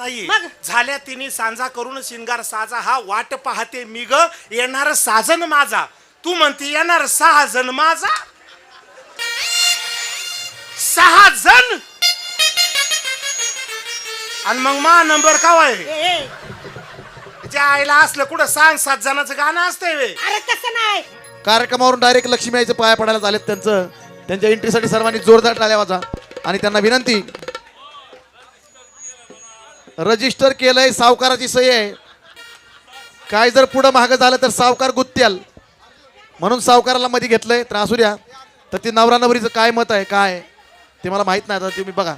नाही मग? झाल्या तिने सांजा करून शिंगार साजा हा वाट पाहते मी ग. येणार साजन माझा. तू म्हणते येणार सहा जण माझा. सहा जण? आणि मग मा नंबर का ए, ए, ज्या आईला असलं कुठं सांग सात जणांचं गाणं असतंय वे. अरे तसं नाही. कार्यक्रमावरून डायरेक्ट लक्ष्मी आईचं पाया पडायला झालेत त्यांचं. त्यांच्या एंट्रीसाठी सर्वांनी जोरदार टाळ्या वाजा. आणि त्यांना विनंती रजिस्टर केलंय सावकाराची सही आहे. काय जर पुढं महाग झालं तर सावकार गुत्त्याल म्हणून सावकाराला मध्ये घेतलंय तर असू द्या. तर ती नवरा नवरीचं काय मत आहे काय ते मला माहीत नाही. आता तुम्ही बघा.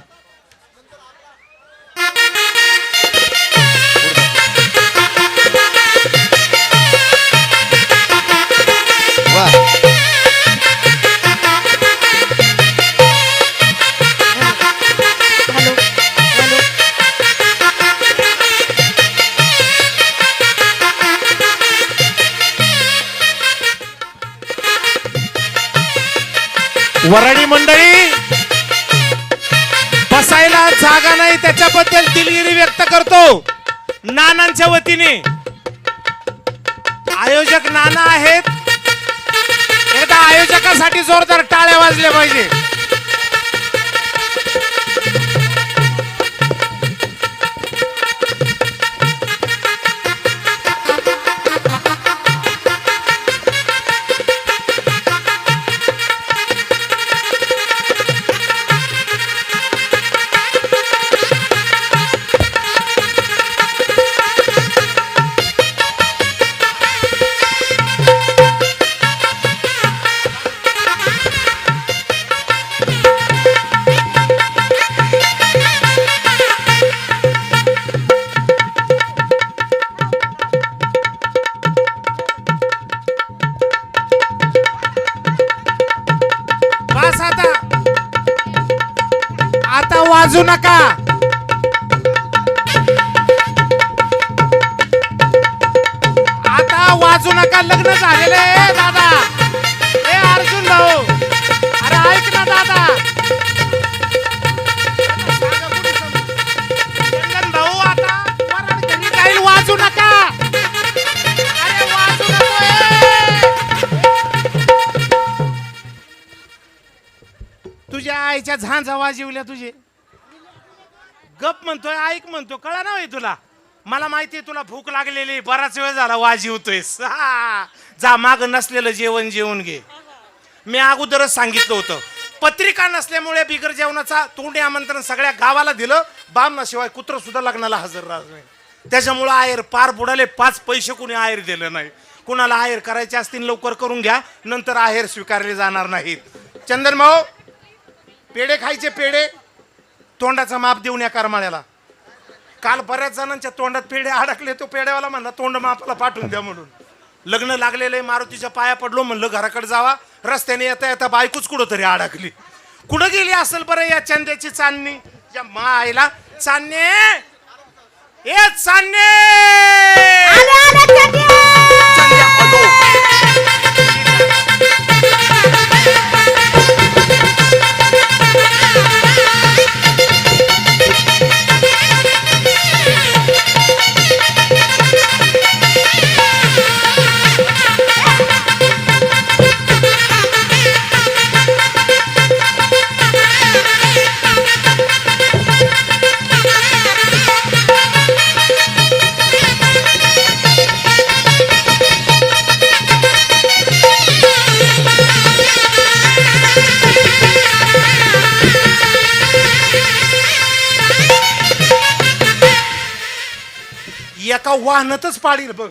वा. वराडी मंडळी बसायला जागा नाही त्याच्याबद्दल दिलगिरी व्यक्त करतो. नानांच्या वतीने. आयोजक नाना आहेत. एकदा आयोजकासाठी जोरदार टाळ्या वाजल्या पाहिजे. वाजू नका. आता वाजू नका लग्न झालेलं आहे दादा. ए अर्जुन भाऊ. अरे ऐक ना दादा. भाऊ आता घरी वाजू नका. अरे वाजू नको तुझ्या आईच्या झांजा वाजवल्या तुझे. गप म्हणतोय ऐक म्हणतो कळा ना होय तुला? मला माहिती आहे तुला भूक लागलेली बराच वेळ झाला वाजीवतोयस जा माग नसलेलं जेवण जेवून घे. मी अगोदरच सांगितलं होतं. पत्रिका नसल्यामुळे बिगर जेवणाचा तोंडी आमंत्रण सगळ्या गावाला दिलं. बामणाशिवाय कुत्र सुद्धा लग्नाला हजर राहत नाही. त्याच्यामुळं आयर पार बुडाले पाच पैसे कुणी आयर दिलं नाही. कुणाला आहेर करायचे असतील लवकर करून घ्या नंतर आहेर स्वीकारले जाणार नाहीत. चंदन भाऊ पेढे खायचे पेढे. तोंडाचा माप देऊन या करमाळ्याला. काल बऱ्याच जणांच्या तोंडात पेढे अडकले तो पेढ्यावाला म्हणला तोंड मापाला पाठवून द्या म्हणून. लग्न लागलेलं आहे मारुतीच्या पाया पडलो म्हणलं घराकडे जावा रस्त्याने येता येता बायकोच कुठं तरी अडकली. कुठं गेली असेल बरं या चंद्याची चांदणी? या मायला चांदणे! ए चांदणे! एका वाहनतच पाडील बघ.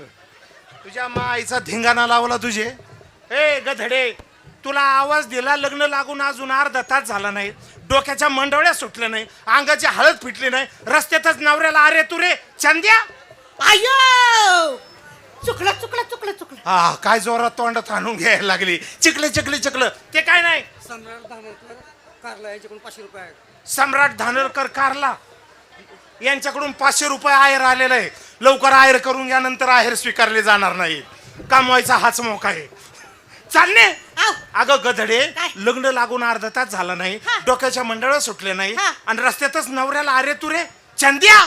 तुझ्या माईचा धिंगाणा लावला तुझे. ए गधडे तुला आवाज दिला लग्न लागून अजून अर्धा तास झाला नाही. डोक्याच्या मंडवळ्या सुटल्या नाही अंगाची हळद फिटली नाही रस्त्यातच नवऱ्याला अरे तू रे चंद्या. आयो! चुकलं चुकलं चुकलं चुकलं. हा काय जोरात तोंडात आणून घ्यायला लागली. चिकले चिकले चिकलं ते काय नाही. सम्राट धानोरकर कारला यांच्याकडून पाचशे रुपये आहेत? सम्राट धानोरकर कारला. यांच्याकडून पाचशे रुपये आयर आलेला आहे. लवकर आयर करून घ्या नंतर आहेर स्वीकारले जाणार नाही. कमवायचा हाच मोका आहे. चालणे. अगं गधडे? लग्न लागून अर्धा तास झाला नाही. डोक्याच्या मंडळ सुटले नाही. आणि रस्त्यातच नवऱ्याला अरे तू रे. चंद्या!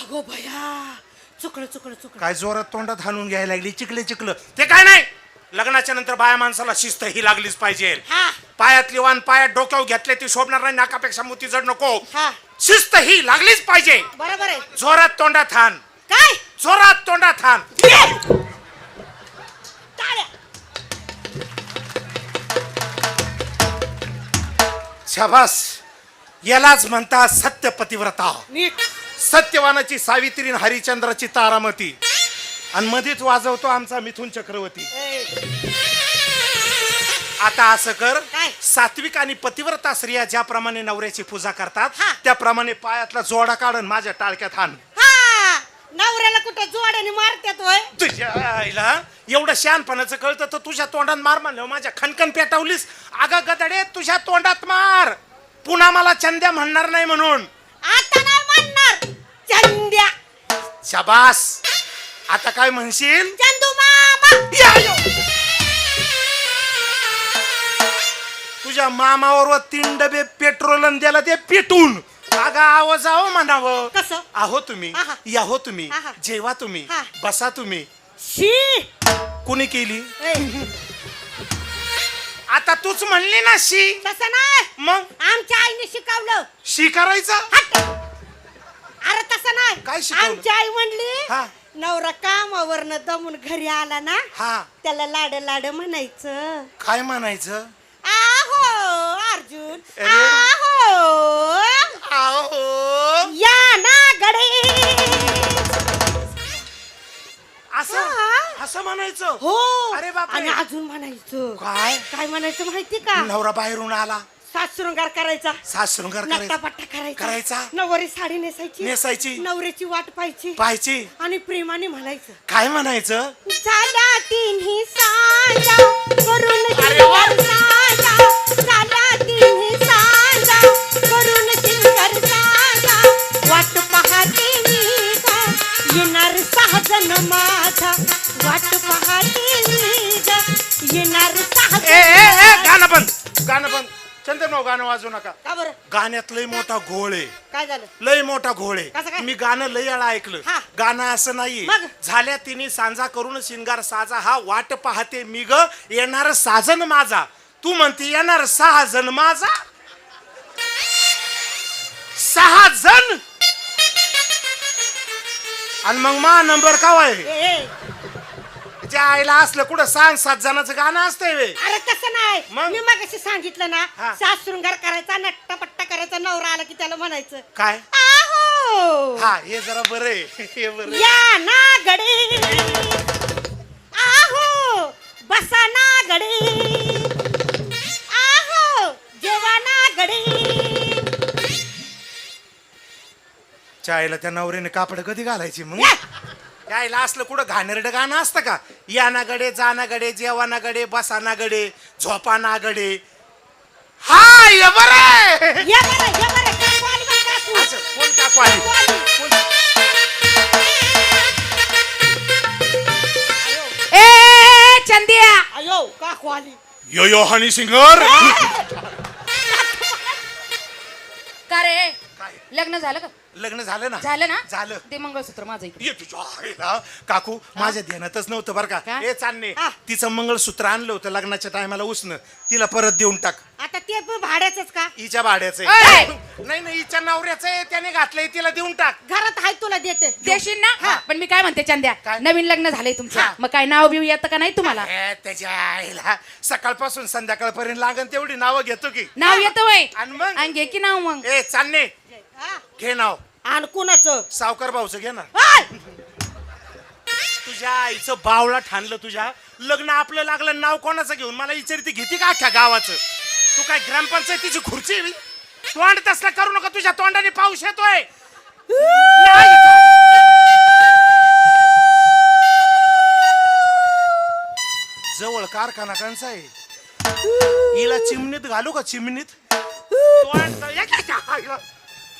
अगो भया चुकलं चुकलं चुकलं. काय जोरात तोंडात हाणून घ्यायला लागली? चिकले चिकलं ते काय नाही. लग्नाच्या नंतर बाया माणसाला शिस्त ही लागलीच पाहिजे. पायातली वान पायात डोक्यावर घेतले ती शोभणार नाही. नाकापेक्षा मोती जड नको. शिस्त ही लागलीच पाहिजे. बरोबर आहे. जोरात तोंडात हाण काय? जोरात तोंडात हाण टाळ्या. शाबास. यालाच म्हणतात सत्य पतिव्रता. नीट. सत्यवानाची सावित्री आणि हरिचंद्राची तारामती. आणि मध्येच वाजवतो आमचा मिथुन चक्रवर्ती. ए, आता असं कर काय? सात्विक आणि पतिव्रता स्त्रिया ज्याप्रमाणे नवऱ्याची पूजा करतात हा. त्याप्रमाणे पायातला जोडा काढून माझ्या टाळक्यात हाण. हा नवऱ्याला कुठं जोड्याने मारत्यात होय? तुझ्या आईला एवढं शहाणपणाचं कळतं तर तुझ्या तोंडात मार म्हणलं माझ्या खणखण पेटवलीस. अगं गदडे तुझ्या तोंडात मार. पुन्हा मला चंद्या म्हणणार नाही म्हणून. आता नाही म्हणणार. चंद्या. शाबास. आता काय म्हणशील? चंदू मामावर तीन डबे पेट्रोल आणि द्याला ते पेटून. अगं आहो जाओ म्हणावं. कसं? आहो तुम्ही आहा. या हो तुम्ही आहा. जेवा तुम्ही हा. बसा तुम्ही. शी! कुणी केली? ए, आता तूच म्हणली ना शी. तसं नाही. मग? आमच्या आईने शिकवलं. शी करायचा? हट. अरे तसं नाही. काय शिकवलं? आमची आई म्हणली हा. नवरा कामावरनं दमून घरी आला ना हा. त्याला लाड लाड म्हणायचं. काय म्हणायचं? अर्जुन अरे. आहो! आहो. या ना गडे! असं? हा. असं म्हणायचं? हो. अरे बापरे. आणि अजून म्हणायचं. काय? काय म्हणायचं माहिती का? नवरा बाहेरून आला. सात शृंगार करायचा. सास शृंगार नट्टा करायचा. पट्टा करायचा. करायचा. नवरी साडी नेसायची. नेसायची. नवऱ्याची वाट पाहायची. पाहायची. आणि प्रेमाने म्हणायचं. काय म्हणायचं? झाल्या तिन्ही साजा गाण्यात लय मोठा घोळ आहे. काय झालं? लय मोठा घोळ कसं आहे काय? मी गाणं लय वेळा ऐकलं. हा. गाणं असं नाही. मग? झाल्या तिने सांजा करून शिंगार साजा हा वाट पाहते मी ग. येणार साजन माझा. तू म्हणते येणार सहा जण माझा. सहा जण आणि मग मा नंबर का आहे? ए, ज्या आईला असलं कुठं आणि सात जणांचं गाणं असतंय वे. अरे तसं नाही. मग? मी मगाशी सांगितलं ना हा. सात शृंगार करायचा नट्टा करायचा नवरा आला की त्याला म्हणायचं काय? आहो हा हे जरा बरं आहे. हे बरं आहे. या ना गडे आहो बसा ना गडे आहो जेवा ना गडे चायला त्या नवऱ्याने कापड कधी घालायची मग? या. यायला असलं कुठं घाणेरडं गाणं असतं का? या ना गडे जा ना गडे जेवा ना गडे बसा ना गडे झोपा ना गडे हा ये बरं या बरं या बरं काकू आली बरं, काकू. असं कोण टाकू आली? काकू आली. कोण- ए चंदिया. अयो काकू आली. Yo yo Honey singer. का रे? काय? लग्न झालं का? लग्न झालं ना झालं ना झालं ते मंगळसूत्र माझं इथे. ये तुझ्या आईला. काकू माझ्या ध्यानातच नव्हतं बरं का? हे चालणे हा. तिचं मंगळसूत्र आणलं होतं लग्नाच्या टायमाला उसनं तिला परत देऊन टाक आता ते पण भाड्याचंच का हिच्या भाड्याचं! आहे नाही नाही हिच्या नवऱ्याचं आहे त्याने घातलंय तिला देऊन टाक घरात हाय तुला देते देशील ना पण मी काय म्हणते चंद्या काय? नवीन लग्न झालंय तुमचं हा. मग काय नाव बिव येतं का नाही तुम्हाला ए, त्याच्या आईला सकाळपासून संध्याकाळपर्यंत लागन तेवढी नावं घेतो की नाव येतं वय आणि मग? आणि घे की नाव मग ए चालणे. घे नाव. आणि कुणाचं? सावकार भाऊचं घे ना! तुझ्या आईचं बावळा ठाणलं तुझ्या. लग्न आपलं लागलं नाव कोणाचं घेऊन? मला विचारते घेते का अख्ख्या गावाचं? तू काय ग्रामपंचायतीची खुर्ची आहे? तोंड तसला करू नका तुझ्या तोंडाने पाऊस येतोय. नाही. जवळ कारखाना कंचा आहे? हिला चिमणीत घालू का चिमणीत? तोंड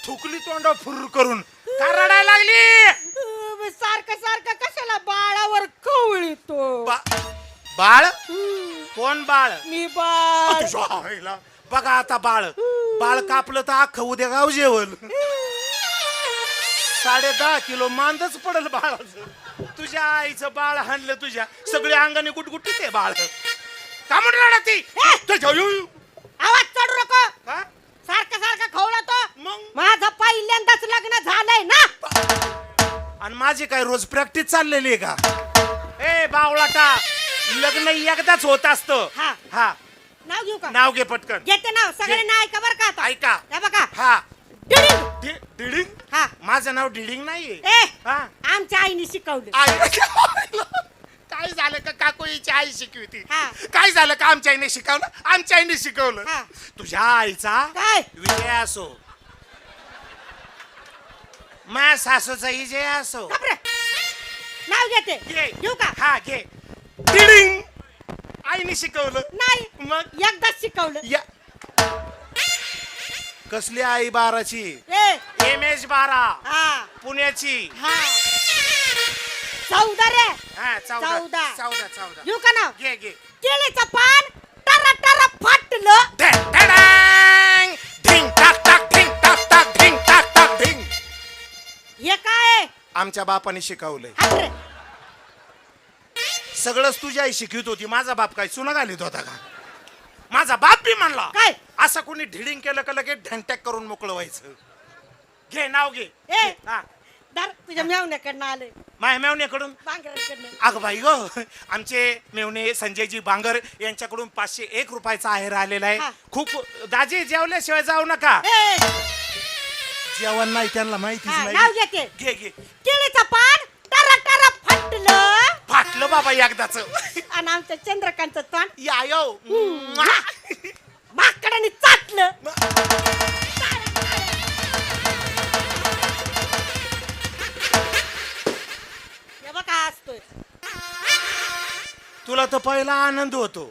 थुकली तोंड फुर करून. का रडायला लागली? अं, सारखं सारखं कशाला बाळावर कवळीतो बा- बाळ? कोण बाळ? मी बाळ. तुझ्या आईला. बघा आता बाळ. बाळ कापलं तर अख्खं उद्या गाव जेवल साडे दहा किलो मांदच पडल बाळाचं. तुझ्या आईचं बाळ हाणलं तुझ्या. सगळ्या अंगाने गुटगुटीत आहे बाळ. का म्हणून रडत? ती तुझ्या यू- रोज प्रॅक्टिस चाललेली आहे का? ए बावळाटा लग्न एकदाच होत असतं. हा. हा. नाव घेऊ का? नाव घे पटकन. घेते नाव. सगळे घे. नाव ऐका बरं का आता. ऐका. हे बघा. हा. डिडिंग. डि- डिडिंग? हा. माझं नाव डिडिंग नाहीये. ए हा. आमच्या आईने शिकवलं. आई- काय झालं का काकोईची आई शिकवती हा. काय झालं का आमच्या आईने शिकवलं? आमच्या आईने शिकवलं. हा. तुझ्या आईचा काय? विजय असो. माझ्या सासूचा विजय असो. गप्रे. नाव घेते. घे. घेऊ का? हा घे. आईने शिकवलं. नाही. मग? एकदाच शिकवलं. या. कसली आई बाराची? ए. एम एच बारा. हा. पुण्याची. हा. चौदा रे. हा चौदा. चौदा. चौदा चौदा. घेऊ का नाव? घे घे. केळीचं पान टरा टरा फाटलं. आमच्या बापाने शिकवलंय. सगळंच तुझी आई शिकवित होती माझा बाप काय चुना घालीत होता का? माझा बाप बी म्हणला काय? असं कोणी ढिडिंग केलं का लगेच ढंटॅक करून मोकळं व्हायचं? घे नाव घे. ए हा. दर तुझ्या मेवण्याकडनं आले माय मेवण्याकडून? बांगराकडनं अग बाई ग आमचे मेवणे संजयजी बांगर यांच्याकडून पाचशे एक रुपयाचा आहेर आलेला आहे. हा. खूप दाजी जेवल्याशिवाय जाऊ नका. ए जेवण नाही त्यांना माहितीच हा, नाव नाही घेते घे घे. केळीचं पान टरा टरा फाटलं. फाटलं बाबा एकदाच. आणि आमचं चंद्रकांतचं तोंड. या यो. माकडाने चाटलं. हे बघा असतोय. तुला तर पहिला आनंद होतो.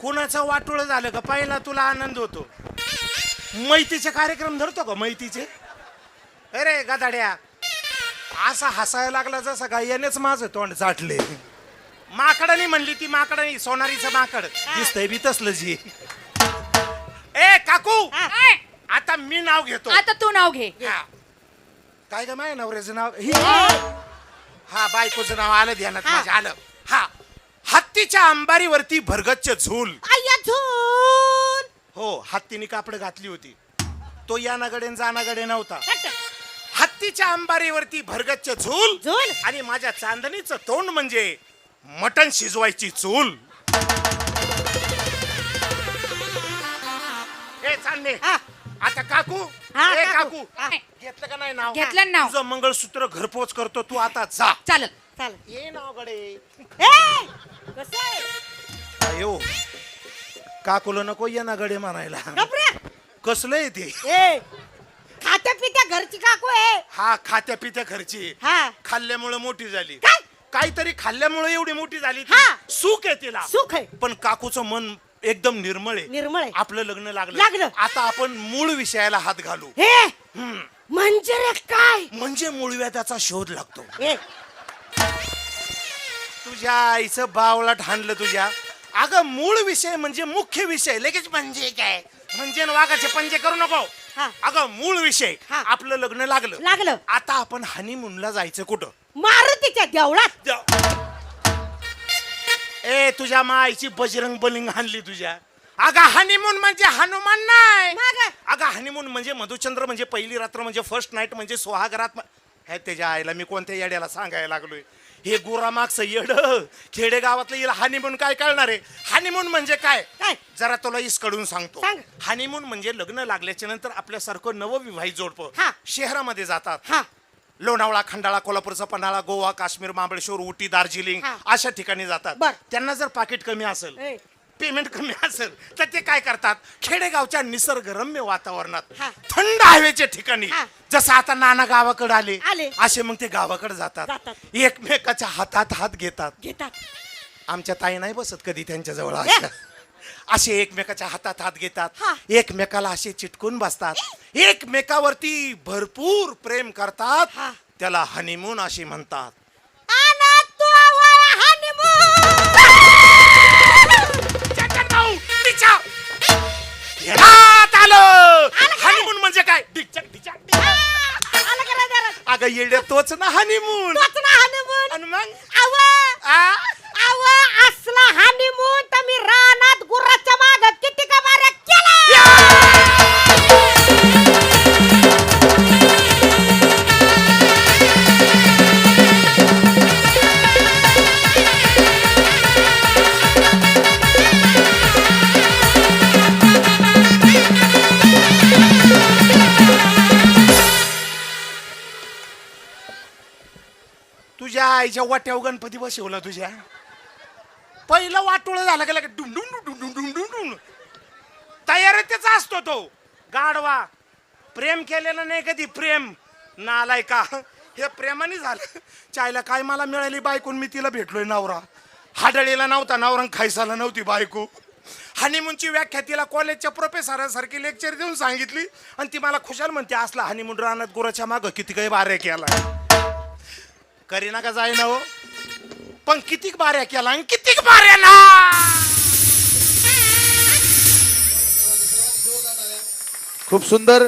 कोणाचा वाटोळ झालं का पहिला तुला आनंद होतो? मैतीचे कार्यक्रम धरतो का मैतीचे? अरे गदाड्या असा हसायला लागला जसा का यानेच माझं तोंड चाटले माकडाने म्हणली ती माकडाने सोनारीचं माकड. दिसतंय बी तसलं जी. ए काकू. काय? आता मी नाव घेतो. आता तू नाव घे. हा. काय ग माझ्या नवऱ्याचं नाव? ही? हा. बायकोचं नाव आलं ध्यानात हा. माझ्या आलं. हा. हत्तीच्या अंबारीवरती भरगच्च झूल. आय्या झून हो हत्तीने कापड घातली होती. तो या नगडे जानागडे नव्हता. हट. हत्तीच्या अंबारीवरती भरगच्च झूल झूल? आणि माझ्या चांदणीचं तोंड म्हणजे मटण शिजवायची चूल. ए चांदणे. हा. आता काकू? हा, ए काकू. काकू. हा. घेतलं का नाही नाव? घेतलं ना नाव. तुझं मंगळसूत्र घरपोच करतो तू आता जा. चालल. चाल ये नाव गडे ए! कसं आहे? अयो काकुला नको ये ना गडे म्हणायला कसलं आहे ते? ए खात्या पित्या घरची काकू आहे. हा खात्या पित्या खर्ची हा. खाल्ल्यामुळे मोठी झाली. काय? काहीतरी खाल्ल्यामुळे एवढी मोठी झाली ती. हा. सुख आहे तिला. सुख आहे. पण काकूचं मन एकदम निर्मळ आहे. निर्मळ आहे. आपलं लग्न लागलं. लागलं. आता आपण मूळ विषयाला हात घालू. हे! हम्म. म्हणजे रे काय? म्हणजे मूळव्याधाचा शोध लागतो. ए तुझ्या आईचं बावलाट हाणलं तुझ्या. अगं मूळ विषय म्हणजे मुख्य विषय. लगेच म्हणजे काय? म्हणजे न वाघाचे पंजे करू नको. हा. अगं मूळ विषय. हा. आपलं लग्न लागलं. लागलं. आता आपण हनीमूनला जायचं कुठं? मारुतीच्या देवळात. ए तुझ्या माईची बजरंग बलिंग हाणली तुझ्या. अगं हनीमून म्हणजे हनुमान नाही. मग? अगं हनीमून म्हणजे मधुचंद्र म्हणजे पहिली रात्र म्हणजे फर्स्ट नाईट म्हणजे सोहागरात म- हे त्याच्या आईला मी कोणत्या येड्याला सांगायला लागलोय? हे गुरामागचं येड खेडेगावातलं येईल हनीमून काय कळणार आहे हनीमून म्हणजे काय काय? जरा तुला इसकडून सांगतो सांग. हनीमून म्हणजे लग्न लागल्याच्या नंतर आपल्यासारखं नवविवाहित जोडपं हा. शहरामध्ये जातात हा लोणावळा खंडाळा कोल्हापूरचा पन्हाळा गोवा काश्मीर महाबळेश्वर उटी दार्जिलिंग हा. अशा ठिकाणी जातात बर. त्यांना जर पाकिट कमी असेल ए. पेमेंट कमी असेल तर ते काय करतात खेडेगावच्या निसर्गरम्य वातावरणात हा. थंड हवेच्या ठिकाणी हा. जसं आता नाना गावाकडे आले आले. असे मग ते गावाकडे जातात जातात. एकमेकाच्या हातात हात घेतात घेतात आमच्या ताई नाही बसत कधी त्यांच्या जवळ. अशा असे एकमेकाच्या हातात हात घेतात. एकमेकाला असे चिटकून बसतात एकमेकावरती भरपूर प्रेम करतात हा. त्याला हनीमून अशी म्हणतात घेण्यात आलं. हनीमून म्हणजे काय? डिचक डिचक. आलं का जरा? अगं येड्या तोच ना हनीमून तोच ना हनीमून आणि मग? आव आ? आव असला हनीमून तर मी रानात गुराच्या माग किती का बाऱ्या केला आईच्या वाट्यावर गणपती बसवला तुझ्या. पहिलं वाटोळं झालं गेलं डुम डुम डुम डुम डुम डुम डुम तयारी त्याचा असतो तो गाडवा प्रेम केलेलं नाही कधी प्रेम नालाय का हे प्रेमाने झालं चायला काय मला मिळाली बायकून मी तिला भेटलोय नवरा हाडळीला नव्हता नवरा खायसाला नव्हती बायको हनीमूनची व्याख्या तिला कॉलेजच्या प्रोफेसरासारखी लेक्चर देऊन सांगितली आणि ती मला खुशाल म्हणते असला हनीमून रानात गुराच्या मागं किती काही बारे केला करीना का जाईना हो. पण कितीक बाऱ्या केला आणि कितीक बाऱ्या ना? खूप सुंदर